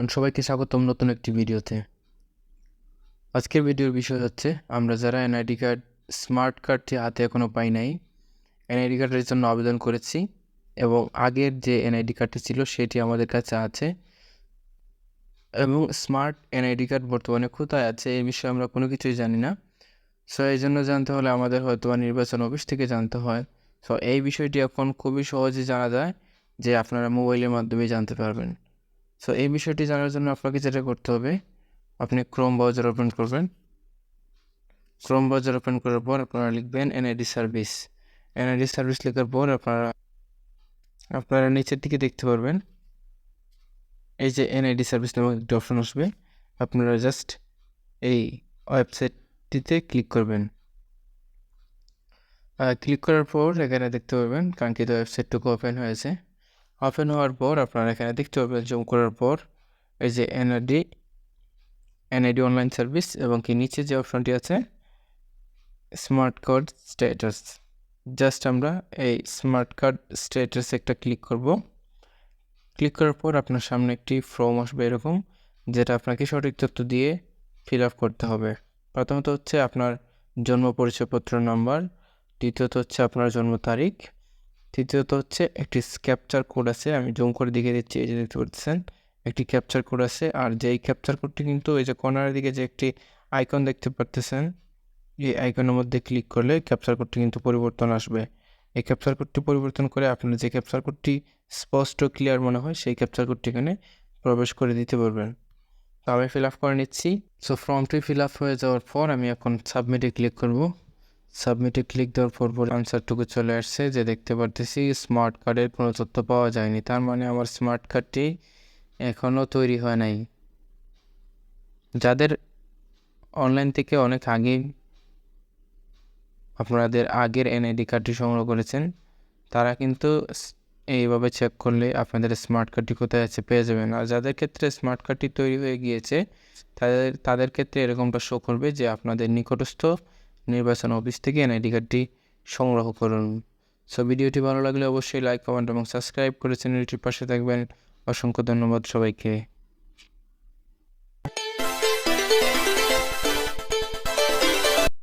সবাইকে স্বাগতম নতুন একটি ভিডিওতে। আজকের ভিডিওর বিষয় হচ্ছে, আমরা যারা এনআইডি কার্ড স্মার্ট কার্ডটি হাতে এখনও পাই নাই এনআইডি কার্ডের জন্য আবেদন করেছি এবং আগের যে এনআইডি কার্ডটি ছিল সেটি আমাদের কাছে আছে। এবং স্মার্ট এনআইডি কার্ড বর্তমানে কোথায় আছে এই বিষয়ে আমরা কোনো কিছুই জানি না। সো এই জন্য জানতে হলে আমাদের হয়তো নির্বাচন অফিস থেকে জানতে হয়। সো এই বিষয়টি এখন খুবই সহজে জানা যায় যে আপনারা মোবাইলের মাধ্যমে জানতে পারবেন। সো এই বিষয়টি জানার জন্য আপনাকে যেটা করতে হবে, আপনি ক্রোম ব্রাউজার ওপেন করবেন। ক্রোম ব্রাউজার ওপেন করার পর আপনারা লিখবেন এনআইডি সার্ভিস এনআইডি সার্ভিস লেখার পর আপনারা আপনারা নিচের দিকে দেখতে পারবেন। এই যে এনআইডি সার্ভিস নামক একটি অপশন আসবে। আপনারা জাস্ট এই ওয়েবসাইটটিতে ক্লিক করবেন। ক্লিক করার পর এখানে দেখতে পারবেন, কাঙ্ক্ষিত ওয়েবসাইটটুকু ওপেন হয়েছে। ওপেন হওয়ার পর আপনারা এখানে দেখতে পাবেন জুম করার পর এই যে এনআইডি এনআইডি অনলাইন সার্ভিস এবং কি নিচে যে অপশনটি আছে স্মার্ট কার্ড স্ট্যাটাস জাস্ট আমরা এই স্মার্ট কার্ড স্ট্যাটাস একটা ক্লিক করব। ক্লিক করার পর আপনার সামনে একটি ফর্ম আসবে এরকম, যেটা আপনাকে সঠিক তথ্য দিয়ে ফিল আপ করতে হবে। প্রথমত হচ্ছে আপনার জন্ম পরিচয়পত্র নাম্বার দ্বিতীয়ত হচ্ছে আপনার জন্ম তারিখ তৃতীয়ত হচ্ছে একটি ক্যাপচার কোড আছে, আমি জুম করে দেখিয়ে দিচ্ছি, এই যে দেখতে পাচ্ছেন, একটি ক্যাপচার কোড আছে, আর যে এই ক্যাপচার কোডটি কিন্তু এই যে কর্নারের দিকে যে একটি আইকন দেখতে পারতেছেন, এই আইকনের মধ্যে ক্লিক করলে ক্যাপচার কোডটি কিন্তু পরিবর্তন আসবে। এই ক্যাপচার কোডটি পরিবর্তন করে আপনার যে ক্যাপচার কোডটি স্পষ্ট ক্লিয়ার মনে হয়, সেই ক্যাপচার কোডটি এখানে প্রবেশ করে দিতে পারবেন। তো আমি ফিল আপ করে নিচ্ছি। সো ফর্মটি ফিল আপ হয়ে যাওয়ার পর আমি এখন সাবমিটে ক্লিক করব। সাবমিটে ক্লিক দেওয়ার পর আনসারটুকু চলে আসছে যে দেখতে পারতেছি স্মার্ট কার্ডের কোনো তথ্য পাওয়া যায়নি। তার মানে আমার স্মার্ট কার্ডটি এখনও তৈরি হয় নাই। যাদের অনলাইন থেকে অনেক আগে আপনাদের আগের এনআইডি কার্ডটি সংগ্রহ করেছেন, তারা কিন্তু এইভাবে চেক করলে আপনাদের স্মার্ট কার্ডটি কোথায় আছে পেয়ে যাবেন। আর যাদের ক্ষেত্রে স্মার্ট কার্ডটি তৈরি হয়ে গিয়েছে, তাদের তাদের ক্ষেত্রে এরকমটা শো করবে যে আপনাদের নিকটস্থ নির্বাচন অফিস থেকে এনআইডি কার্ডটি সংগ্রহ করুন। সো, ভিডিওটি ভালো লাগলে অবশ্যই লাইক কমেন্ট এবং সাবস্ক্রাইব করে চ্যানেলটির পাশে থাকবেন। অসংখ্য ধন্যবাদ সবাইকে।